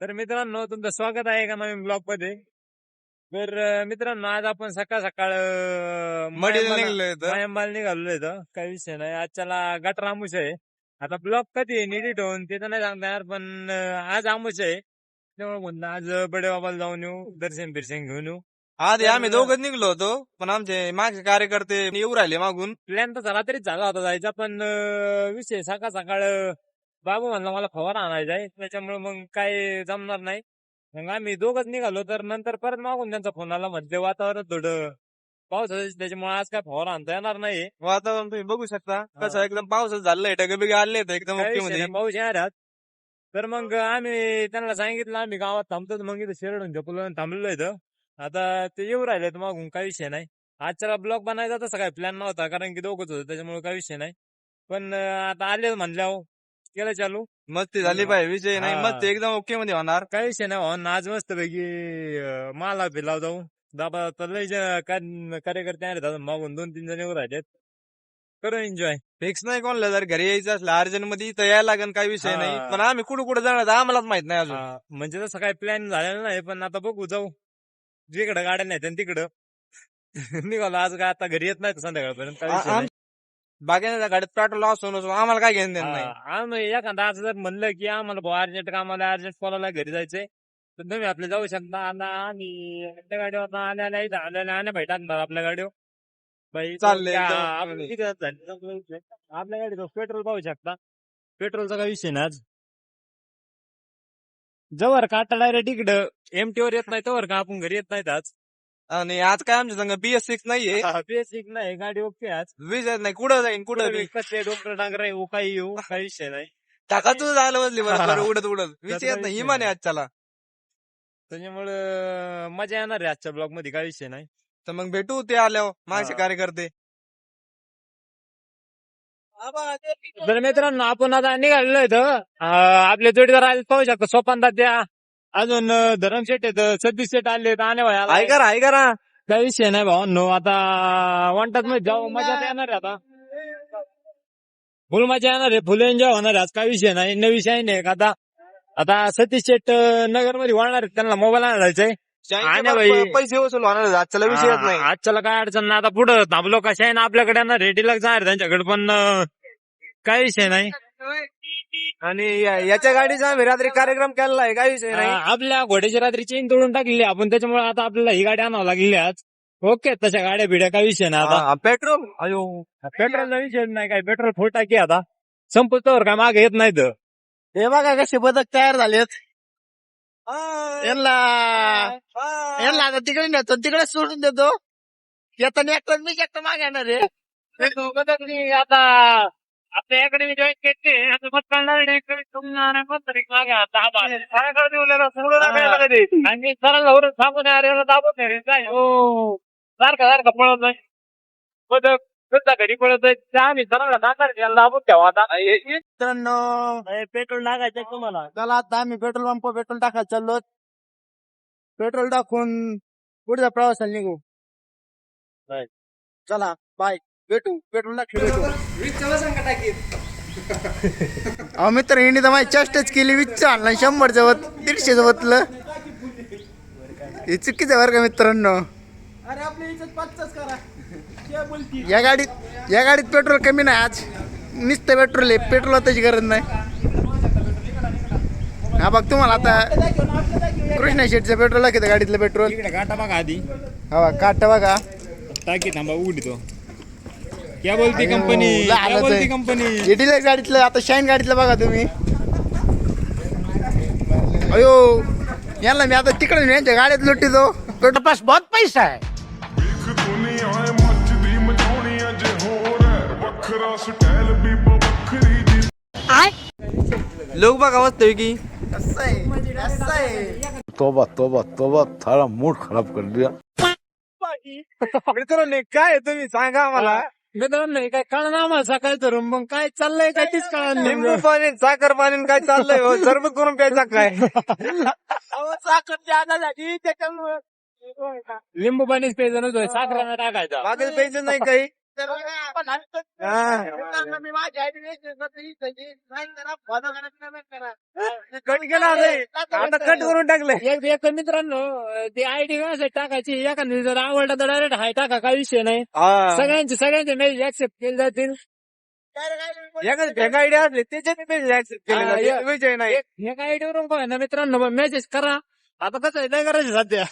तर मित्रांनो तुमचं स्वागत आहे का नवीन ब्लॉगमध्ये तर मित्रांनो आज आपण सकाळ सकाळ मडीला निघलोय इथं. मायंबाला निघालो इथं काही विषय नाही. आजच्याला गटर आमुष आहे. आता ब्लॉग कधी निडिट होऊन ते तर नाही सांगता येणार पण अं, आज आमुष आहे. त्यामुळे म्हणलं आज बडे बाबाला जाऊन येऊ दर्शन बिर्शन घेऊन येऊ. आधी आम्ही दोघच निघलो होतो पण आमचे मागचे कार्यकर्ते येऊ राहिले मागून. प्लॅन तर रात्रीच झाला होता जायचा पण अं, विषय सकाळ सकाळ अं, बाबू म्हणला मला फवारा आणायचा आहे त्याच्यामुळे मग काय जमणार नाही. मग आम्ही दोघच निघालो तर नंतर परत मागून त्यांचा फोन आला म्हणजे वातावरण थोडं पावसाचं त्याच्यामुळे आज काय फवारा आणता येणार नाही वातावरण तुम्ही बघू शकता. कसं एकदम पावसाचं झालंय ढगबिग आले एकदम काही पाऊस येणार. तर मग आम्ही त्यांना सांगितलं आम्ही गावात थांबतो मग इथं शिरडून झोपलो थांबलेलो इथं. आता ते येऊ राहिले तर मागून काही विषय नाही. आजच्याला ब्लॉग बनायचा तसा काही प्लॅन नव्हता कारण की दोघंच होतं त्याच्यामुळे काही विषय नाही. पण आता आले म्हणल्यावर केलं चालू? मस्ती झाली पाहिजे विषय नाही हा. मस्ती एकदम ओके मध्ये होणार. काही विषय नाही भाऊ आज मस्त पैकी माला फिरला जाऊ. दाबा तर लय का- कार्यकर्ते आहेत अजून मागून दोन तीन जण येऊ राहिलेत. करू एन्जॉय फिक्स नाही कोणला जर घरी यायचं असलं अर्जंटमध्ये इथं यायला लागेल काही विषय हा. नाही पण आम्ही कुठं कुठं जाणार आम्हालाच माहीत नाही अजून. म्हणजे तसं काही प्लॅन झालेला नाही पण आता बघू जाऊ. जिकडं गाड्या नाही तिकडं. निघालो आज काय आता घरी येत नाही संध्याकाळपर्यंत काही विषय नाही. बाकीच्या गाडीत पेट्रोल असो नसो आम्हाला काय घेणं देणं नाही हा, आम्ही एखादा असं जर म्हणलं की आम्हाला भाऊ अर्जंट कामाला अर्जंट कॉलाला घरी जायचंय तर तुम्ही आपले जाऊ शकता आता आम्ही आपल्या गाडीवर आल्याला इथं आल्याला आल्या भेटा आपल्या गाडीवर बाई चाललंय त्या- एकदम आप- चांगलं. किती दिवस झाले? आपल्या. आपल्या गाडीवर पेट्रोल पाहू शकता पेट्रोलचा काही विषय नाही आज जवळ का आता डायरेक्ट इकडं एमटी वर येत नाही तवर का आपण घरी येत नाहीत आज आणि आज काय आमच्या संग बीएस सिक्स नाहीये. बेसिक नाही गाडी ओके आज. विषय नाही कुठं जाईन कुठं बी कसे डोंगर डांगर येऊ काही येऊ काही विषय नाही. टाकातच झालं बसली बरोबर उडत उडत. विषय येत नाही आहे नाही. आजच्याला. त्याच्यामुळं मजा येणार आहे आजच्या ब्लॉगमध्ये काही विषय नाही. तर मग भेटू ते आल्यावर मागचे हा. कार्यकर्ते. तर मित्रांनो आपण आता निघालेलो इथं. आपले जोडीदार आले पाहू शकतो सोपान त्या अजून अं, धरम शेट येत सतीश शेट आले आणे भाई आहे करा आहे करा. काही विषय नाही भाऊ आता वाटतात मध्ये जाऊ मजा तर येणार आहे आता. फुल मजा येणार आहे फुल एन्जॉय होणार आहे आज काही विषय नाही न विषय नाही का आता. आता सतीश शेट नगरमध्ये वाढणार आहेत त्यांना मोबाईल आणायचंय. पैसे वसूल होणार आहेत. आजच्याला विषय नाही हा, आजच्याला काय अडचण नाही आता पुढं थांबलो कशा आहे ना आपल्याकडे ना रेडीला जाणार त्यांच्याकडे पण काही विषय नाही. आणि या- याच्या गाडीचा आम्ही रात्री कार्यक्रम केलेला आहे काही विषय नाही आपल्या घोड्याची रात्री चेन तोडून टाकली. आपण त्याच्यामुळे आता आपल्याला ही गाडी आणावं लागली आज ओके तशा गाड्या बिड्या काही विषय नाही आता. हा, पेट्रोल? अयो पेट्रोलचा विषय नाही काय पेट्रोल फुल टाकी आता. संपतवर काय मागे येत नाहीत. हे बघा कसे बदक तयार झालेत. यांना यांना आता तिकडे नेतो तिकडे सोडून देतो. येताना एकटा मी एकटा मागे येणार आहे. तर आता आपल्या इकडे मी जॉईन केले. आता मत कळणार नाही. तुम्हाला मत तरी मागे. आता कधी. आणि मी सरळ सांगून अरे दाबून नाही रे, जाय. हो. सारखं सारखं पळत नाही बदक सुद्धा घरी पळत आहे त्या आम्ही सरळ नाकार याला दाबून ठेवा आता. मित्रांनो. पेट्रोल टाकायचं तुम्हाला. चला आता आम्ही पेट्रोल पंप पेट्रोल टाकायला चाललो पेट्रोल टाकून पुढच्या प्रवासाला निघू. चला बाय. भेटू पेट्रोल टाकू भेटू. अहो मित्र हिने तर माझी चेष्टच केली वीसचं आणला शंभरचं वत दीडशेचं वतलं हे चुकीचं बरं का मित्रांनो? या गाडीत या गाडीत पेट्रोल कमी नाही आज. नुसतं पेट्रोल आहे पेट्रोल त्याची गरज नाही. हा बघ तुम्हाला आता कृष्णा शेटचं पेट्रोल लागतं गाडीतलं पेट्रोल. इकडे गाठा बघा आधी. हा बघ काट बघा. टाकी थांबा उघडी तो. बोलती कंपनी बोलती कंपनी गाडीतलं आता शाईन गाडीतलं बघा तुम्ही. अयो यांना मी आता तिकडे यांच्या गाड्यात लुटीतो तो पास बहुत पैसा आहे. लोक बघा वाचतोय की. तोबा तोबा तोबा थारा मूड खराब कर दिया. काय तुम्ही सांगा मला मित्रांनो हे काय कळणार आम्हाला सकाळी तर मग काय चाललंय काय तीच कळणार लिंबू नाही पाणी साखर पाणी काय चाललंय? हो? सरबत करून प्यायचा काय? साखर जादा झाली त्याच्यामुळे. लिंबू पाणीच प्यायचं नव्हतं साखर टाकायचा. मागे प्यायचं नाही काही? मी माझी आयडी कट केला आता कट करून टाकले एक एक मित्रांनो ते आयडी काय टाकायची. एखादी जर आवडला तर डायरेक्ट हाय टाका काही विषय नाही. सगळ्यांचे सगळ्यांचे मेसेज ऍक्सेप्ट केले जातील. भेगा आयडिया असले त्याच्यात ऍक्सेप्ट हा, केले या. विजय नाही एक एक आयडी वरून काय ना मित्रांनो मेसेज करा. आता कसं आहे नाही करायचं सध्या.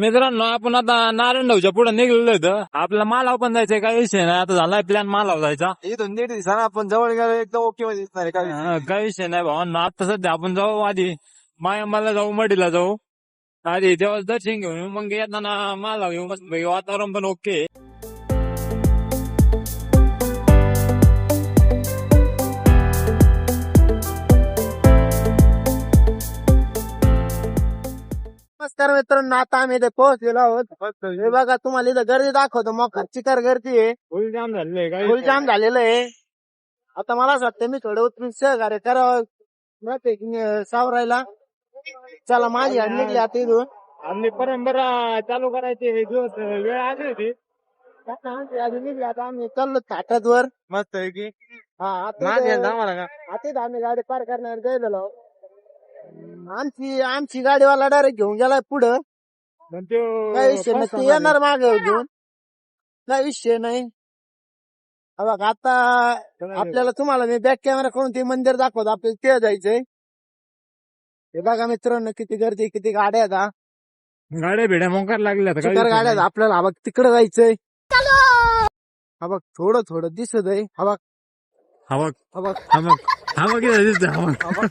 मित्रांनो आपण आता नारायणगावच्या पुढे निघलेलो होतं आपल्याला मालाव पण जायचंय काही विषय नाही. आता झालाय प्लॅन मालाव जायचा. इथून नीट दिसा आपण जवळ गेलो एकदम ओके मध्ये दिसणार आहे काय हा, काही विषय नाही भाऊ. आता सध्या आपण जाऊ आधी. मायामाला जाऊ मडीला जाऊ. आधी तेव्हा दर्शन घेऊन येऊ. मग येताना माला घेऊ मस्त पैकी वातावरण पण ओके नमस्कार मित्रांनो आता आम्ही इथे पोहोचलेलो आहोत. हे बघा तुम्हाला इथं गर्दी दाखवतो. मग खर्ची कर गर्दी आहे. फुल जाम झाले फुल जाम झालेलं आहे. आता मला असं वाटतं मी थोडं उतरून सहकार्य करावं. आहे सावरायला. चला माझी गाडी निघली आता इथून. आपली परंपरा चालू करायची हे दिवस वेळ आली होती. आता आमची निघली आता आम्ही चाललो थाटात वर. मस्त आहे की. हा आता इथं- आम्हाला का? आता इथं आम्ही गाडी पार करणार गेलेलो आमची आमची गाडीवाला डायरेक्ट घेऊन गेलाय पुढं. पण काही विषय नाही ते येणार माग घेऊन. काही विषय नाही. हा बघ आता आपल्याला तुम्हाला मी बॅक कॅमेरा करून ते मंदिर दाखवतो आपल्याला ते जायचंय. हे बघा मित्रांनो किती गर्दी किती गाड्या आहेत हा. गाड्या भिड्या मोकार लागल्या आता, विषय गाड्या आहेत नाही. आपल्याला हा बघ तिकडे जायचंय. हा बघ थोडं थोडं दिसत आहे हा बघ. हा बघ. हा बघ हा बघ हा हा बघ.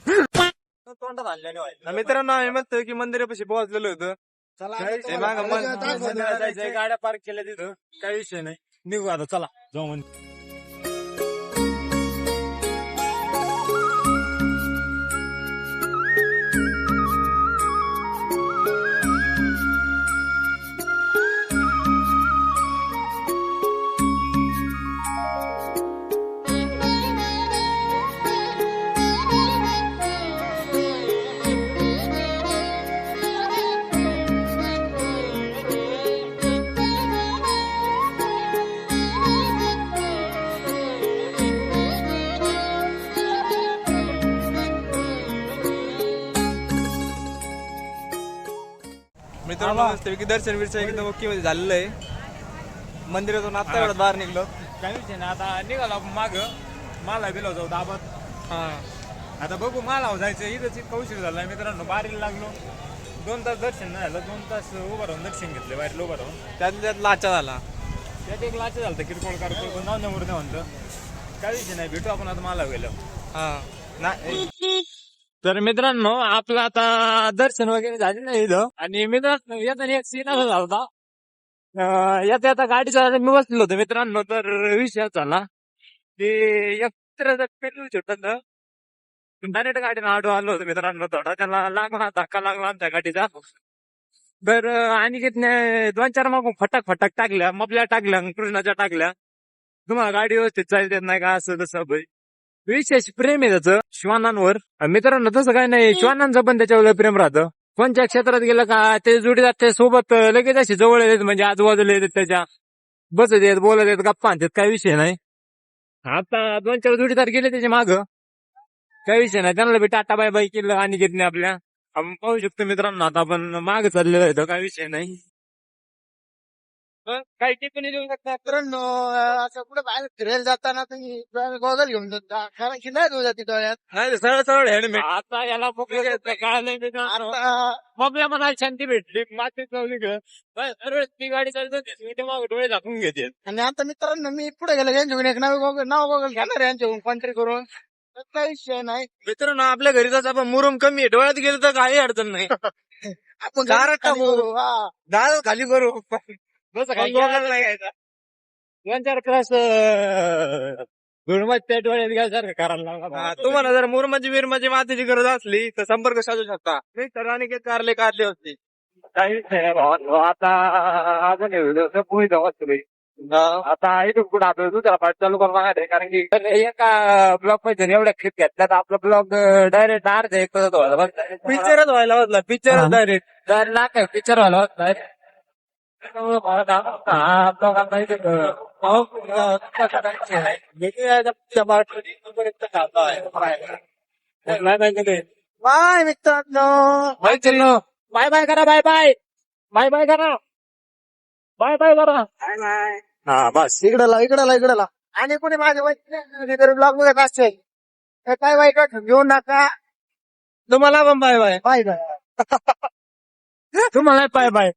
तोंडात आणल्याने व्हायचं. मित्रांनो आम्ही मस्त की मंदिरापाशी पोहोचलेलो होतो. चला आता तुम्हाला मागं मन- जायचंय, गाड्या पार्क केल्या तिथं. काही विषय नाही. निघू आता चला. जाऊ म्हणजे मित्रांनो मस्त की दर्शन बिर्शन एकदम ओके मध्ये झालेलं आहे. मंदिरातून आता एवढं बाहेर निघलो. काही विषय नाही. आता निघालो माग. मला बिलो जाऊ दाबत. हा. आता बघू मला जायचं. इथंच इतका उशीर झाला. मित्रांनो बारीला लागलो. दोन तास दर्शन नाही झालं. दोन तास उभं राहून दर्शन घेतलं. बाहेर उभं राहून. त्यात त्यात लाचा झाला. त्यात एक लाच झालं किरकोळ कारकोळ. नाव नंबर नाही म्हणतं काही विषय नाही. भेटू आपण आता मला गेलो हा. नाही तर मित्रांनो आपलं आता दर्शन वगैरे झाले नाही इथं. आणि मित्रांनो येताना एक सीन असा झाला होता. येता येता गाडीचा मी बसलो होतो मित्रांनो तर विषय झाला ते एकत्र पेट्रोल छोटं डायरेक्ट गाडीनं आडो आलो होतो मित्रांनो थोडा. त्याला लागला धक्का लागला त्या गाडीचा. तर आणि किती दोन चार मागून फटाक फटाक टाकल्या मपल्या टाकल्या कृष्णाच्या टाकल्या. तुम्हाला गाडी व्यवस्थित चालते नाही का? असं तसं भाई विशेष प्रेम आहे त्याचं. श्वानांवर. मित्रांनो तसं काय नाही. श्वानांचं पण त्याच्यावर प्रेम राहतं. कोणत्या क्षेत्रात गेलं का ते जोडीदार त्या सोबत लगेच असे जवळ येतात म्हणजे आजूबाजूला येतात त्याच्या. बसत येत बोलत येत गप्पा आणतात काही विषय नाही. आता दोन चार जोडीदार गेले त्याच्या माग. काही विषय नाही. त्यांना बी टाटा बाय बाय केलं आणि घेतले आपल्या. आपण पाहू शकतो मित्रांनो आता आपण माग चाललेलो आहे काही विषय नाही? काही टिप्पणी देऊ शकता? मित्रांनो अं, असं कुठे बाहेर फिरायला जाताना तुम्ही गॉगल घेऊन जाता कारण की नाही जाती डोळ्यात. नाही सरळ सरळ हेल्मेट आता याला मोकळं काळ नाही मित्रांनो. आता मग मला शांती भेटली. माती चालली ग सरळ ती गाडी चालतो मी ते मागे डोळे झाकून घेते. आणि आता मित्रांनो मी पुढे गेलो यांच्याकडून एक नाव गॉगल नाव गॉगल घेणार आहे यांच्याकडून कॉन्ट्री करून. तर काही विषय नाही. मित्रांनो आपल्या घरी जायचं आपण मुरुम कमी आहे डोळ्यात गेलं तर काही अडचण नाही. आपण दारात खाली टाकू. करू, हा. दार खाली करू. नाही दोन चार गुळमत घ्यायसारखं करायला हा, लागला तुम्हाला जर मुरमाची बिरमाची मातीची गरज असली तर संपर्क साधू शकता. मी तर अनेक कारले काढले होते काही नाही. आता आपण व्हिडिओ पुढे जाऊ आता इथून पुढे आपल्याला दुसरा पार्ट चालू करून आहे. कारण की एका ब्लॉकमध्ये एवढ्या क्लिप घेतल्या तर आपला ब्लॉग डायरेक्ट अर्ध्या एक तासात व्हायला बघ पिक्चरच पिक्चर डायरेक्ट तर लाख पिक्चर व्हायला होत बाय मित्रांनो. मैत्रिणी बाय बाय करा बाय बाय बाय बाय करा. बाय बाय करा हा बस. इकडे ला इकडे ला इकडे ला आणि कोणी माझ्या वाईट ब्लॉग बघत असेल तर काय वाईट घेऊ नका. तुम्हाला पण बाय बाय बाय बाय तुम्हाला बाय बाय